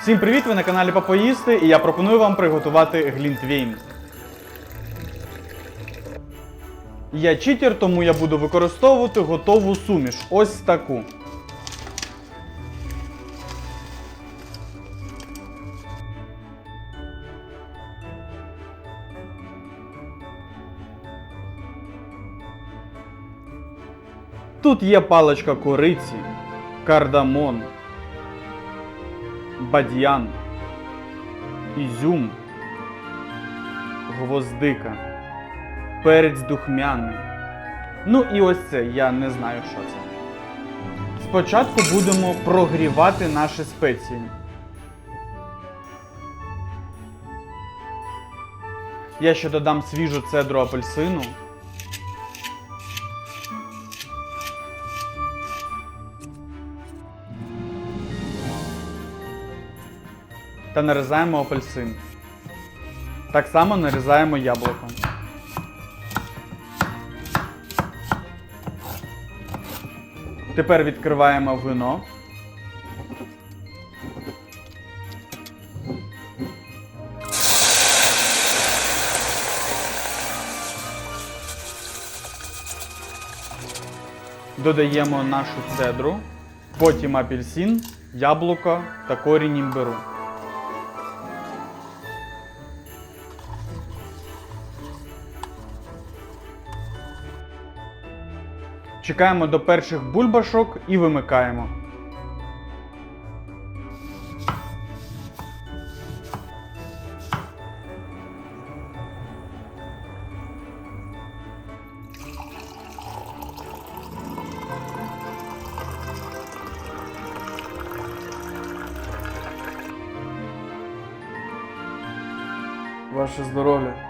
Всім привіт! Ви на каналі Попоїсти і я пропоную вам приготувати глінтвейн. Я читер, тому я буду використовувати готову суміш. Ось таку. Тут є паличка кориці, кардамон, бадьян, ізюм, гвоздика, перець духмяний. Ну і ось це, я не знаю, що це. Спочатку будемо прогрівати наші спеції. Я ще додам свіжу цедру апельсину. Та нарізаємо апельсин. Так само нарізаємо яблуко. Тепер відкриваємо вино. Додаємо нашу цедру, потім апельсин, яблуко та корінь імбиру. Чекаємо до перших бульбашок і вимикаємо. Ваше здоров'я.